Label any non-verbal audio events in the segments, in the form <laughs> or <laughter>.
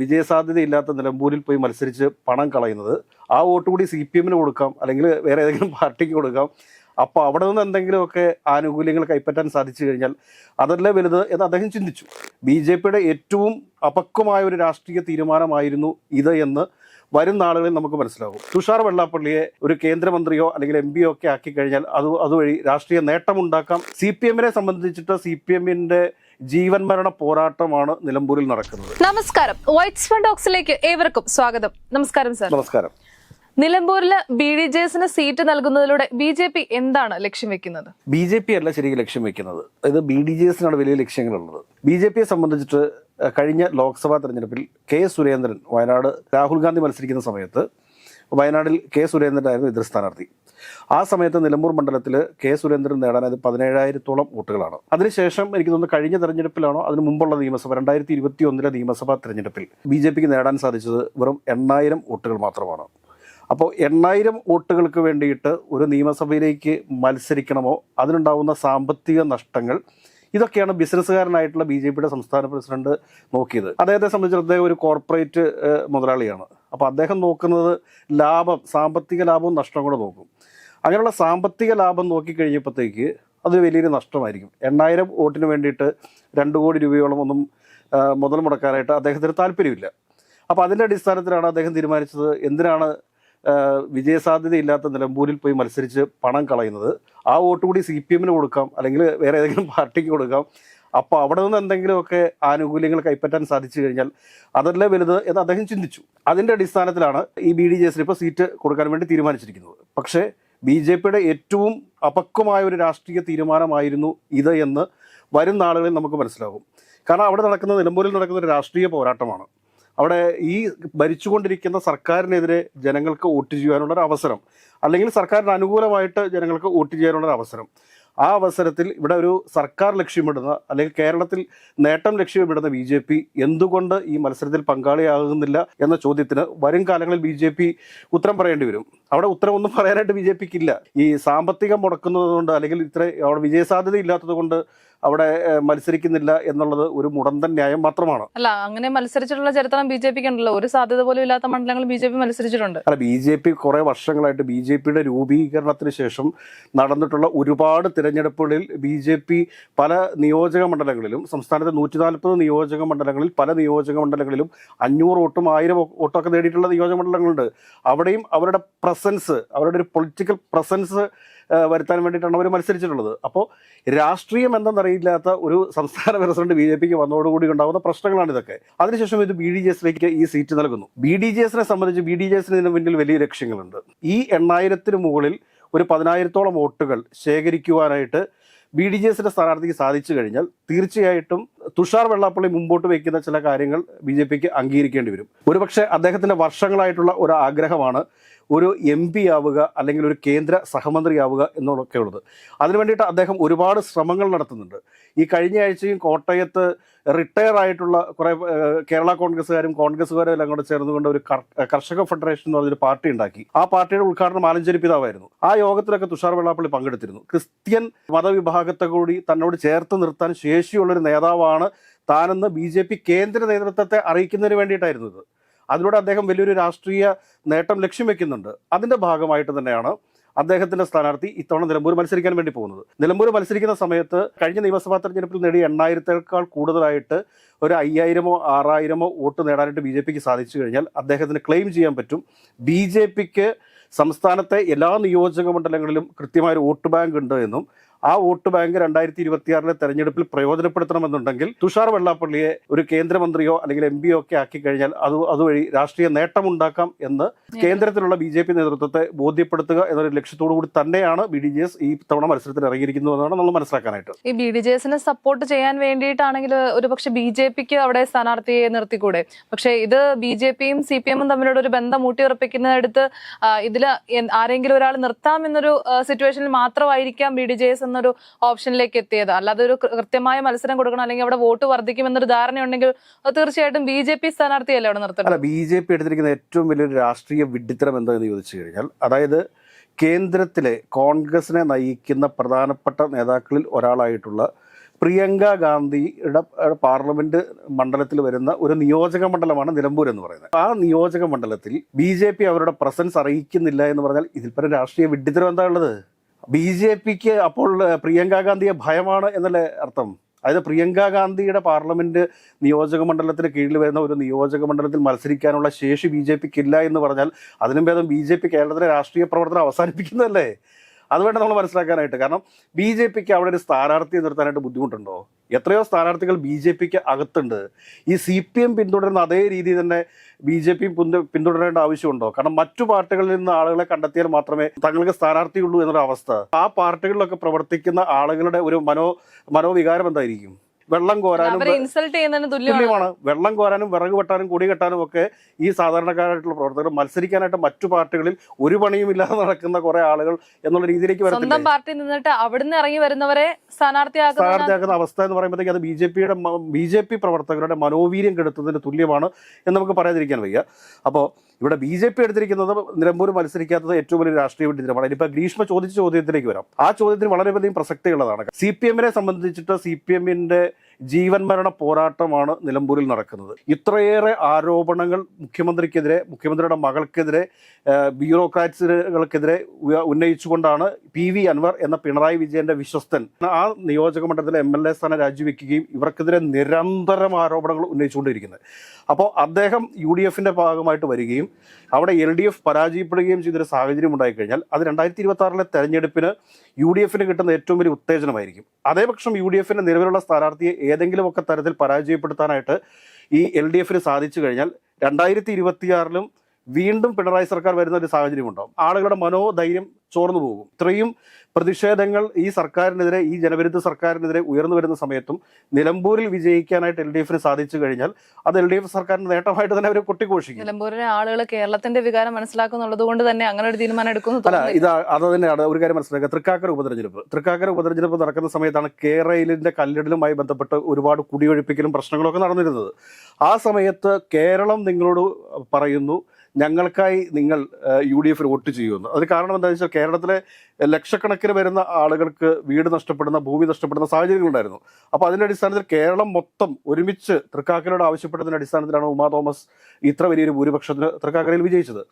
വിജയസാധ്യതയില്ലാത്ത നിലമ്പൂരിൽ പോയി മത്സരിച്ച് പണം കളയുന്നത്. ആ വോട്ട് കൂടി സി പി എമ്മിന് കൊടുക്കാം അല്ലെങ്കിൽ വേറെ ഏതെങ്കിലും പാർട്ടിക്ക് കൊടുക്കാം. അപ്പോൾ അവിടെ നിന്ന് എന്തെങ്കിലുമൊക്കെ ആനുകൂല്യങ്ങൾ കൈപ്പറ്റാൻ സാധിച്ചു കഴിഞ്ഞാൽ അതല്ലേ വലുത് എന്ന് അദ്ദേഹം ചിന്തിച്ചു. ബി ജെ പിയുടെ ഏറ്റവും അപക്വമായ ഒരു രാഷ്ട്രീയ തീരുമാനമായിരുന്നു ഇത് എന്ന് വരും നാളുകളിൽ നമുക്ക് മനസ്സിലാകും. തുഷാർ വെള്ളാപ്പള്ളിയെ ഒരു കേന്ദ്രമന്ത്രിയോ അല്ലെങ്കിൽ എം പിയോ ഒക്കെ ആക്കി കഴിഞ്ഞാൽ അത് അതുവഴി രാഷ്ട്രീയ നേട്ടമുണ്ടാക്കാം. സി പി എമ്മിനെ സംബന്ധിച്ചിട്ട് സി പി എമ്മിന്റെ ജീവൻ മരണ പോരാട്ടമാണ് നിലമ്പൂരിൽ നടക്കുന്നത്. നമസ്കാരം. വൈറ്റ്സ് ഫണ്ട് ടോക്സിലേക്ക് ഏവർക്കും സ്വാഗതം. നമസ്കാരം സാർ നമസ്കാരം. നിലമ്പൂരിൽ ബി ഡി ജെ എസിന് സീറ്റ് നൽകുന്നതിലൂടെ ബി ജെ പി എന്താണ് ലക്ഷ്യം വെക്കുന്നത്? ബി ജെ പി അല്ല ശരിക്കും ലക്ഷ്യം വെക്കുന്നത്. അതായത് ബി ഡി ജെ എസിനാണ് വലിയ ലക്ഷ്യങ്ങളുള്ളത്. ബി ജെ പിയെ സംബന്ധിച്ചിട്ട് കഴിഞ്ഞ ലോക്സഭാ തെരഞ്ഞെടുപ്പിൽ കെ സുരേന്ദ്രൻ വയനാട് രാഹുൽ ഗാന്ധി മത്സരിക്കുന്ന സമയത്ത് വയനാട്ടിൽ കെ സുരേന്ദ്രനായിരുന്നു എതിർ സ്ഥാനാർത്ഥി. ആ സമയത്ത് നിലമ്പൂർ മണ്ഡലത്തിൽ കെ സുരേന്ദ്രൻ നേടാനായത് പതിനേഴായിരത്തോളം വോട്ടുകളാണ്. അതിനുശേഷം എനിക്ക് തോന്നുന്നു കഴിഞ്ഞ തെരഞ്ഞെടുപ്പിലാണോ അതിന് മുമ്പുള്ള നിയമസഭ രണ്ടായിരത്തി ഇരുപത്തി ഒന്നിലെ നിയമസഭാ തെരഞ്ഞെടുപ്പിൽ ബി ജെ പിക്ക് നേടാൻ സാധിച്ചത് വെറും എണ്ണായിരം വോട്ടുകൾ മാത്രമാണ്. അപ്പോൾ എണ്ണായിരം വോട്ടുകൾക്ക് വേണ്ടിയിട്ട് ഒരു നിയമസഭയിലേക്ക് മത്സരിക്കണമോ അതിനുണ്ടാവുന്ന സാമ്പത്തിക നഷ്ടങ്ങൾ ഇതൊക്കെയാണ് ബിസിനസ്സുകാരനായിട്ടുള്ള ബി ജെ പിയുടെ സംസ്ഥാന പ്രസിഡന്റ് നോക്കിയത്. അദ്ദേഹത്തെ സംബന്ധിച്ച് അദ്ദേഹം ഒരു കോർപ്പറേറ്റ് മുതലാളിയാണ്. അപ്പോൾ അദ്ദേഹം നോക്കുന്നത് ലാഭം സാമ്പത്തിക ലാഭവും നഷ്ടം കൂടെ നോക്കും. അങ്ങനെയുള്ള സാമ്പത്തിക ലാഭം നോക്കിക്കഴിഞ്ഞപ്പോഴത്തേക്ക് അത് വലിയൊരു നഷ്ടമായിരിക്കും. എണ്ണായിരം വോട്ടിന് വേണ്ടിയിട്ട് രണ്ട് കോടി രൂപയോളം ഒന്നും മുതൽ മുടക്കാനായിട്ട് അദ്ദേഹത്തിന് താല്പര്യമില്ല. അപ്പോൾ അതിന്റെ അടിസ്ഥാനത്തിലാണ് അദ്ദേഹം തീരുമാനിച്ചത് എന്തിനാണ് വിജയസാധ്യത ഇല്ലാത്ത നിലമ്പൂരിൽ പോയി മത്സരിച്ച് പണം കളയുന്നത്? ആ വോട്ട് കൂടി സി പി എമ്മിന് കൊടുക്കാം അല്ലെങ്കിൽ വേറെ ഏതെങ്കിലും പാർട്ടിക്ക് കൊടുക്കാം അപ്പോൾ അവിടെ നിന്ന് എന്തെങ്കിലുമൊക്കെ ആനുകൂല്യങ്ങൾ കൈപ്പറ്റാൻ സാധിച്ചു കഴിഞ്ഞാൽ അതല്ലേ വലുത് എന്ന് അദ്ദേഹം ചിന്തിച്ചു. അതിന്റെ അടിസ്ഥാനത്തിലാണ് ഈ ബി ഡി ജെ എസിന് ഇപ്പോൾ സീറ്റ് കൊടുക്കാൻ വേണ്ടി തീരുമാനിച്ചിരിക്കുന്നത്. പക്ഷേ ബി ജെ പിയുടെ ഏറ്റവും അപക്വമായ ഒരു രാഷ്ട്രീയ തീരുമാനമായിരുന്നു ഇത് എന്ന് വരും നാളുകളിൽ നമുക്ക് മനസ്സിലാകും. കാരണം അവിടെ നടക്കുന്ന നിലമ്പൂരിൽ നടക്കുന്ന ഒരു രാഷ്ട്രീയ പോരാട്ടമാണ്. അവിടെ ഈ ഭരിച്ചുകൊണ്ടിരിക്കുന്ന സർക്കാരിനെതിരെ ജനങ്ങൾക്ക് വോട്ട് ചെയ്യാനുള്ള ഒരു അവസരം അല്ലെങ്കിൽ സർക്കാരിന് അനുകൂലമായിട്ട് ജനങ്ങൾക്ക് വോട്ട് ചെയ്യാനുള്ള ഒരു അവസരം ആ അവസരത്തിൽ ഇവിടെ ഒരു സർക്കാർ ലക്ഷ്യമിടുന്ന അല്ലെങ്കിൽ കേരളത്തിൽ നേട്ടം ലക്ഷ്യമിടുന്ന ബി ജെ പി എന്തുകൊണ്ട് ഈ മത്സരത്തിൽ പങ്കാളിയാകുന്നില്ല എന്ന ചോദ്യത്തിന് വരും കാലങ്ങളിൽ ബി ജെ പി ഉത്തരം പറയേണ്ടി വരും. അവിടെ ഉത്തരം ഒന്നും പറയാനായിട്ട് ബി ജെ പിക്ക് ഇല്ല. ഈ സാമ്പത്തികം മുടക്കുന്നത് കൊണ്ട് അല്ലെങ്കിൽ ഇത്ര അവിടെ വിജയസാധ്യത ഇല്ലാത്തത് കൊണ്ട് അവിടെ മത്സരിക്കുന്നില്ല എന്നുള്ളത് ഒരു മുടന്തൻ ന്യായം മാത്രമാണ്. അല്ല അങ്ങനെ മത്സരിച്ചിട്ടുള്ള ചരിത്രം ബി ജെ പിക്ക് ഉണ്ടല്ലോ ഒരു സാധ്യത പോലും ഇല്ലാത്ത മണ്ഡലങ്ങൾ ബി ജെ പി മത്സരിച്ചിട്ടുണ്ട്. അല്ല ബി ജെ പി കുറെ വർഷങ്ങളായിട്ട് ബി ജെ പിയുടെ രൂപീകരണത്തിന് ശേഷം നടന്നിട്ടുള്ള ഒരുപാട് തിരഞ്ഞെടുപ്പുകളിൽ ബി ജെ പി പല നിയോജക മണ്ഡലങ്ങളിലും സംസ്ഥാനത്തെ നൂറ്റി നാൽപ്പത് നിയോജക മണ്ഡലങ്ങളിൽ പല നിയോജക മണ്ഡലങ്ങളിലും അഞ്ഞൂറ് വോട്ടും ആയിരം വോട്ടൊക്കെ നേടിയിട്ടുള്ള നിയോജക മണ്ഡലങ്ങളുണ്ട്. അവിടെയും അവരുടെ പ്രസൻസ് അവരുടെ ഒരു പൊളിറ്റിക്കൽ പ്രസൻസ് വരുത്താൻ വേണ്ടിയിട്ടാണ് അവർ മത്സരിച്ചിട്ടുള്ളത്. അപ്പോൾ രാഷ്ട്രീയം എന്തെന്നറിയില്ലാത്ത ഒരു സംസ്ഥാന പ്രസിഡന്റ് ബി ജെ പിക്ക് വന്നതോടുകൂടി ഉണ്ടാകുന്ന പ്രശ്നങ്ങളാണ് ഇതൊക്കെ. അതിനുശേഷം ഇത് ബി ഡി ജി എസിലേക്ക് ഈ സീറ്റ് നൽകുന്നു. ബി ഡി ജി എസിനെ സംബന്ധിച്ച് ബി ഡി ജി എസിന് ഇതിന് മുന്നിൽ വലിയ ലക്ഷ്യങ്ങളുണ്ട്. ഈ എണ്ണായിരത്തിന് മുകളിൽ ഒരു പതിനായിരത്തോളം വോട്ടുകൾ ശേഖരിക്കുവാനായിട്ട് ബി ഡി ജി എസിന്റെ സ്ഥാനാർത്ഥിക്ക് സാധിച്ചു കഴിഞ്ഞാൽ തീർച്ചയായിട്ടും തുഷാർ വെള്ളാപ്പള്ളി മുമ്പോട്ട് വയ്ക്കുന്ന ചില കാര്യങ്ങൾ ബി ജെ പിക്ക് അംഗീകരിക്കേണ്ടി വരും. ഒരുപക്ഷെ അദ്ദേഹത്തിന്റെ വർഷങ്ങളായിട്ടുള്ള ഒരു ആഗ്രഹമാണ് ഒരു എം പി ആവുക അല്ലെങ്കിൽ ഒരു കേന്ദ്ര സഹമന്ത്രിയാവുക എന്നൊക്കെ ഉള്ളത്. അതിനു വേണ്ടിയിട്ട് അദ്ദേഹം ഒരുപാട് ശ്രമങ്ങൾ നടത്തുന്നുണ്ട്. ഈ കഴിഞ്ഞ ആഴ്ചയും കോട്ടയത്ത് റിട്ടയർ ആയിട്ടുള്ള കുറേ കേരള കോൺഗ്രസ്സുകാരും കോൺഗ്രസ്സുകാരും എല്ലാം കൂടെ ചേർന്നുകൊണ്ട് ഒരു കർഷക ഫെഡറേഷൻ എന്ന് പറഞ്ഞൊരു പാർട്ടി ഉണ്ടാക്കി. ആ പാർട്ടിയുടെ ഉദ്ഘാടനം ആലഞ്ചേരി പിതാവായിരുന്നു ആ യോഗത്തിലൊക്കെ തുഷാർ വെള്ളാപ്പള്ളി പങ്കെടുത്തിരുന്നു. ക്രിസ്ത്യൻ മതവിഭാഗത്തെ കൂടി തന്നോട് ചേർത്ത് നിർത്താൻ ശേഷിയുള്ളൊരു നേതാവാണ് താനെന്ന് ബി കേന്ദ്ര നേതൃത്വത്തെ അറിയിക്കുന്നതിന് വേണ്ടിയിട്ടായിരുന്നു ഇത്. അതിലൂടെ അദ്ദേഹം വലിയൊരു രാഷ്ട്രീയ നേട്ടം ലക്ഷ്യം വെക്കുന്നുണ്ട്. അതിന്റെ ഭാഗമായിട്ട് തന്നെയാണ് അദ്ദേഹത്തിന്റെ സ്ഥാനാർത്ഥി ഇത്തവണ നിലമ്പൂർ മത്സരിക്കാൻ വേണ്ടി പോകുന്നത്. നിലമ്പൂർ മത്സരിക്കുന്ന സമയത്ത് കഴിഞ്ഞ നിയമസഭാ തെരഞ്ഞെടുപ്പിൽ നേടിയ എണ്ണായിരത്തേക്കാൾ കൂടുതലായിട്ട് ഒരു അയ്യായിരമോ ആറായിരമോ വോട്ട് നേടാനായിട്ട് ബി ജെ പിക്ക് സാധിച്ചു കഴിഞ്ഞാൽ അദ്ദേഹത്തിന് ക്ലെയിം ചെയ്യാൻ പറ്റും. ബി ജെ പിക്ക് സംസ്ഥാനത്തെ എല്ലാ നിയോജക മണ്ഡലങ്ങളിലും കൃത്യമായ ഒരു വോട്ട് ബാങ്ക് ഉണ്ട് എന്നും ആ വോട്ട് ബാങ്ക് രണ്ടായിരത്തി ഇരുപത്തിയാറിലെ തെരഞ്ഞെടുപ്പിൽ പ്രയോജനപ്പെടുത്തണമെന്നുണ്ടെങ്കിൽ തുഷാർ വെള്ളാപ്പള്ളിയെ ഒരു കേന്ദ്രമന്ത്രിയോ അല്ലെങ്കിൽ എം പിയോ ഒക്കെ ആക്കി കഴിഞ്ഞാൽ അത് അതുവഴി രാഷ്ട്രീയ നേട്ടമുണ്ടാക്കാം എന്ന് കേന്ദ്രത്തിലുള്ള ബി ജെ പി നേതൃത്വത്തെ ബോധ്യപ്പെടുത്തുക എന്നൊരു ലക്ഷ്യത്തോടു കൂടി തന്നെയാണ് ബി ഡി ജെ എസ് ഈ തവണ മത്സരത്തിൽ ഇറങ്ങിയിരിക്കുന്നത് എന്നാണ് നമ്മൾ മനസ്സിലാക്കാനായിട്ട്. ഈ ബി ഡി ജെ എസിനെ സപ്പോർട്ട് ചെയ്യാൻ വേണ്ടിയിട്ടാണെങ്കിൽ ഒരു പക്ഷെ ബി ജെ പിക്ക് അവിടെ സ്ഥാനാർത്ഥിയെ നിർത്തിക്കൂടെ? പക്ഷെ ഇത് ബി ജെ പിയും സി പി എമ്മും തമ്മിലുള്ള ഒരു ബന്ധം ഊട്ടിയുറപ്പിക്കുന്നിടത്ത് ഇതിൽ ആരെങ്കിലും ഒരാൾ നിർത്താം എന്നൊരു സിറ്റുവേഷനിൽ മാത്രമായിരിക്കാം ബി ഡി ജെ എസ് എന്നൊരു ഓപ്ഷനിലേക്ക് എത്തിയത്. അല്ലാതെ ഒരു കൃത്യമായ മത്സരം കൊടുക്കണം അല്ലെങ്കിൽ അവിടെ വോട്ട് വർദ്ധിക്കും എന്നൊരു ധാരണയുണ്ടെങ്കിൽ അത് തീർച്ചയായിട്ടും ബി ജെ പി സ്ഥാനാർത്ഥിയല്ലേ അവിടെ നിർത്തണം അല്ല ബി ജെ പി എടുത്തിരിക്കുന്ന ഏറ്റവും വലിയൊരു രാഷ്ട്രീയ വിഡിത്തരം എന്താ എന്ന് ചോദിച്ചു കഴിഞ്ഞാൽ അതായത് കേന്ദ്രത്തിലെ കോൺഗ്രസിനെ നയിക്കുന്ന പ്രധാനപ്പെട്ട നേതാക്കളിൽ ഒരാളായിട്ടുള്ള പ്രിയങ്ക ഗാന്ധിയുടെ പാർലമെന്റ് മണ്ഡലത്തിൽ വരുന്ന ഒരു നിയോജക മണ്ഡലമാണ് നിലമ്പൂർ എന്ന് പറയുന്നത്. ആ നിയോജക മണ്ഡലത്തിൽ ബി അവരുടെ പ്രസൻസ് അറിയിക്കുന്നില്ല എന്ന് പറഞ്ഞാൽ ഇതിൽ പരം രാഷ്ട്രീയ വിഡ്ഢിത്തരം എന്താ ഉള്ളത്? ബി ജെ പിക്ക് അപ്പോൾ പ്രിയങ്ക ഗാന്ധിയെ ഭയമാണ് എന്നല്ലേ അർത്ഥം? അതായത് പ്രിയങ്ക ഗാന്ധിയുടെ പാർലമെന്റ് നിയോജക മണ്ഡലത്തിന് കീഴിൽ വരുന്ന ഒരു നിയോജക മണ്ഡലത്തിൽ മത്സരിക്കാനുള്ള ശേഷി ബി ജെ പിക്ക് ഇല്ല എന്ന് പറഞ്ഞാൽ അതിനും ഭേദം ബി ജെ പി കേരളത്തിലെ രാഷ്ട്രീയ പ്രവർത്തനം അവസാനിപ്പിക്കുന്നതല്ലേ? അത് വേണ്ട നമ്മൾ മനസ്സിലാക്കാനായിട്ട്. കാരണം ബി ജെ പിക്ക് അവിടെ ഒരു സ്ഥാനാർത്ഥിയെ നിർത്താനായിട്ട് ബുദ്ധിമുട്ടുണ്ടോ? എത്രയോ സ്ഥാനാർത്ഥികൾ ബി ജെ പിക്ക് അകത്തുണ്ട്. ഈ സി പി എം പിന്തുടരുന്ന അതേ രീതി തന്നെ ബി ജെ പി പിന്തുടരേണ്ട ആവശ്യമുണ്ടോ? കാരണം മറ്റു പാർട്ടികളിൽ നിന്ന് ആളുകളെ കണ്ടെത്തിയാൽ മാത്രമേ തങ്ങൾക്ക് സ്ഥാനാർത്ഥിയുള്ളൂ എന്നൊരു അവസ്ഥ ആ പാർട്ടികളിലൊക്കെ പ്രവർത്തിക്കുന്ന ആളുകളുടെ ഒരു മനോ മനോവികാരം എന്തായിരിക്കും? വെള്ളം കോരാനും ഇൻസൾട്ട് ചെയ്യുന്നതിന് തുല്യമാണ്. വെള്ളം കോരാനും വിറക് വെട്ടാനും കൊടി കെട്ടാനും ഒക്കെ ഈ സാധാരണക്കാരായിട്ടുള്ള പ്രവർത്തകർ മത്സരിക്കാനായിട്ട് മറ്റു പാർട്ടികളിൽ ഒരു പണിയും ഇല്ലാതെ <laughs> നടക്കുന്ന കുറെ ആളുകൾ എന്നുള്ള രീതിയിലേക്ക് സ്വന്തം പാർട്ടി നിന്നിട്ട് അവിടുന്ന് ഇറങ്ങി വരുന്നവരെ സ്ഥാനാർത്ഥിയാക്കുന്ന സ്ഥാനാർത്ഥിയാക്കുന്ന അവസ്ഥ എന്ന് പറയുമ്പോഴത്തേക്ക് അത് ബി ജെ പിയുടെ ബി ജെ പി പ്രവർത്തകരുടെ മനോവീര്യം കെടുത്തതിന് തുല്യമാണ് എന്ന് നമുക്ക് പറയാതിരിക്കാൻ വയ്യ. അപ്പോൾ ഇവിടെ ബി ജെ പി എടുത്തിരിക്കുന്നത് നിലമ്പൂർ മത്സരിക്കാത്തത് ഏറ്റവും വലിയ രാഷ്ട്രീയ വിഡിതമാണ് ഇനിയിപ്പോൾ ഗ്രീഷ്മ ചോദിച്ച ചോദ്യത്തിലേക്ക് വരാം. ആ ചോദ്യത്തിന് വളരെയധികം പ്രസക്തിയുള്ളതാണ്. സി പി എമ്മിനെ സംബന്ധിച്ചിട്ട് സി പി എമ്മിന്റെ ജീവൻ മരണ പോരാട്ടമാണ് നിലമ്പൂരിൽ നടക്കുന്നത്. ഇത്രയേറെ ആരോപണങ്ങൾ മുഖ്യമന്ത്രിക്കെതിരെ മുഖ്യമന്ത്രിയുടെ മകൾക്കെതിരെ ബ്യൂറോക്രാറ്റ്സുകൾക്കെതിരെ ഉന്നയിച്ചുകൊണ്ടാണ് പി വി അൻവർ എന്ന പിണറായി വിജയന്റെ വിശ്വസ്തൻ ആ നിയോജക മണ്ഡലത്തിലെ എം എൽ എ സ്ഥാനം രാജിവെക്കുകയും ഇവർക്കെതിരെ നിരന്തരം ആരോപണങ്ങൾ ഉന്നയിച്ചുകൊണ്ടിരിക്കുന്നത്. അപ്പോൾ അദ്ദേഹം യു ഡി എഫിന്റെ ഭാഗമായിട്ട് വരികയും അവിടെ എൽ ഡി എഫ് പരാജയപ്പെടുകയും ചെയ്തൊരു സാഹചര്യം ഉണ്ടായിക്കഴിഞ്ഞാൽ അത് രണ്ടായിരത്തി ഇരുപത്തി ആറിലെ തെരഞ്ഞെടുപ്പിന് യു ഡി എഫിന് കിട്ടുന്ന ഏറ്റവും വലിയ ഉത്തേജനമായിരിക്കും. അതേപക്ഷം യു ഡി എഫിന്റെ നിലവിലുള്ള സ്ഥാനാർത്ഥിയെ ഏതെങ്കിലുമൊക്കെ തരത്തിൽ പരാജയപ്പെടുത്താനായിട്ട് ഈ എൽ ഡി എഫിന് സാധിച്ചു കഴിഞ്ഞാൽ രണ്ടായിരത്തി ഇരുപത്തിയാറിലും വീണ്ടും പിണറായി സർക്കാർ വരുന്ന ഒരു സാഹചര്യം ഉണ്ടാവും ആളുകളുടെ മനോധൈര്യം ചോർന്നു പോകും. ഇത്രയും പ്രതിഷേധങ്ങൾ ഈ സർക്കാരിനെതിരെ ഈ ജനവിരുദ്ധ സർക്കാരിനെതിരെ ഉയർന്നു വരുന്ന സമയത്തും നിലമ്പൂരിൽ വിജയിക്കാനായിട്ട് എൽ ഡി എഫിന് സാധിച്ചു കഴിഞ്ഞാൽ അത് എൽ ഡി എഫ് സർക്കാരിന്റെ നേട്ടമായിട്ട് തന്നെ അവർ കൊട്ടിഘോഷിക്കും. നിലമ്പൂരിലെ ആളുകൾ കേരളത്തിന്റെ വികാരം മനസ്സിലാക്കുന്നുള്ളത് കൊണ്ട് തന്നെ അങ്ങനെ ഒരു തീരുമാനം എടുക്കുന്നു അല്ല ഇത് അത് തന്നെയാണ് ഒരു കാര്യം മനസ്സിലാക്കുക. തൃക്കാക്കര ഉപതെരഞ്ഞെടുപ്പ്. തൃക്കാക്കര ഉപതെരഞ്ഞെടുപ്പ് നടക്കുന്ന സമയത്താണ് കേരളിന്റെ കല്ലിടലുമായി ബന്ധപ്പെട്ട് ഒരുപാട് കുടിയൊഴിപ്പിക്കലും പ്രശ്നങ്ങളൊക്കെ നടന്നിരുന്നത്. ആ സമയത്ത് കേരളം നിങ്ങളോട് പറയുന്നു ഞങ്ങൾക്കായി നിങ്ങൾ യു ഡി എഫിൽ വോട്ട് ചെയ്യുമെന്ന് അത് കാരണം എന്താണെന്ന് വെച്ചാൽ കേരളത്തിലെ ലക്ഷക്കണക്കിന് വരുന്ന ആളുകൾക്ക് വീട് നഷ്ടപ്പെടുന്ന ഭൂമി നഷ്ടപ്പെടുന്ന സാഹചര്യങ്ങളുണ്ടായിരുന്നു അപ്പോൾ അതിന്റെ അടിസ്ഥാനത്തിൽ കേരളം മൊത്തം ഒരുമിച്ച് തൃക്കാക്കരയോട് ആവശ്യപ്പെട്ടതിന്റെ അടിസ്ഥാനത്തിലാണ് ഉമാ തോമസ് ഇത്ര വലിയൊരു ഭൂരിപക്ഷത്തിന് തൃക്കാക്കരയിൽ വിജയിച്ചത്.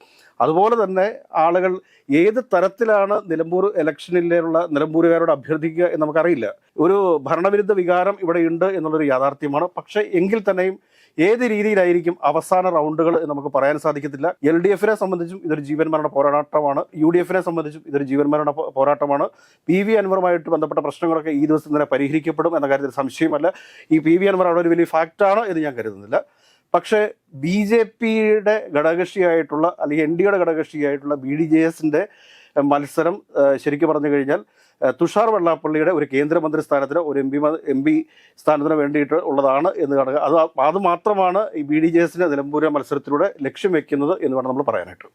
അതുപോലെ തന്നെ ആളുകൾ ഏത് തരത്തിലാണ് നിലമ്പൂർ ഇലക്ഷനിലുള്ള നിലമ്പൂരുകാരോട് അഭ്യർത്ഥിക്കുക എന്ന് നമുക്കറിയില്ല. ഒരു ഭരണവിരുദ്ധ വികാരം ഇവിടെ ഉണ്ട് എന്നുള്ളൊരു യാഥാർത്ഥ്യമാണ്. പക്ഷേ എങ്കിൽ തന്നെയും ഏത് രീതിയിലായിരിക്കും അവസാന റൗണ്ടുകൾ നമുക്ക് പറയാൻ സാധിക്കത്തില്ല. എൽ ഡി എഫിനെ സംബന്ധിച്ചും ഇതൊരു ജീവൻ മരണ പോരാട്ടമാണ്. യു ഡി എഫിനെ സംബന്ധിച്ചും ഇതൊരു ജീവൻ മരണ പോരാട്ടമാണ്. പി വി അൻവറുമായിട്ട് ബന്ധപ്പെട്ട പ്രശ്നങ്ങളൊക്കെ ഈ ദിവസം തന്നെ പരിഹരിക്കപ്പെടും എന്ന കാര്യത്തിൽ സംശയമല്ല. ഈ പി വി അൻവർ അവിടെ ഒരു വലിയ ഫാക്റ്റാണ് എന്ന് ഞാൻ കരുതുന്നില്ല. പക്ഷേ ബി ജെ പിയുടെ ഘടകകക്ഷിയായിട്ടുള്ള അല്ലെങ്കിൽ എൻ ഡിയുടെ ഘടകകക്ഷിയായിട്ടുള്ള ബി ഡി ജെ എസിന്റെ മത്സരം ശരിക്കും പറഞ്ഞു കഴിഞ്ഞാൽ തുഷാർ വെള്ളാപ്പള്ളിയുടെ ഒരു കേന്ദ്രമന്ത്രി സ്ഥാനത്തിന് ഒരു എം പി എം പി സ്ഥാനത്തിന് വേണ്ടിയിട്ട് ഉള്ളതാണ് എന്ന് കാണുക. അത് അത് മാത്രമാണ് ഈ ബി ഡി ജെ എസിന്റെ നിലമ്പൂര മത്സരത്തിലൂടെ ലക്ഷ്യം വെക്കുന്നത് എന്ന് വേണം നമ്മൾ പറയാനായിട്ട്.